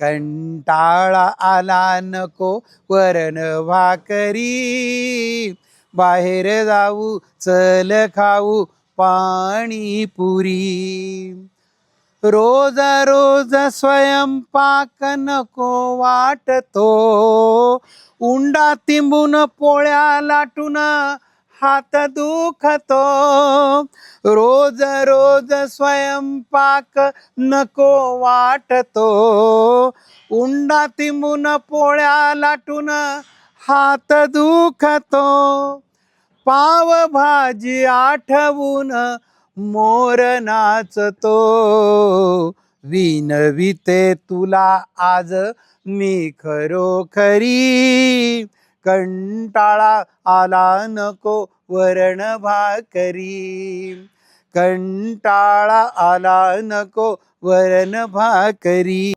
कंटाळा आला नको वरण भाकरी बाहेर जाऊ चल खाऊ पाणीपुरी रोज रोज स्वयंपाक नको वाटतो. उंडा तिंबून पोळ्या लाटून हात दुखतो. रोज रोज स्वयंपाक नको वाटतो. उंडा तिंबून पोळ्या लाटून हात दुखतो. पावभाजी आठवून मोर नाचतो. विनविते तुला आज मी खरोखरी कंटाळा आला नको वरण भाकरी. कंटाळा आला नको वरण भाकरी.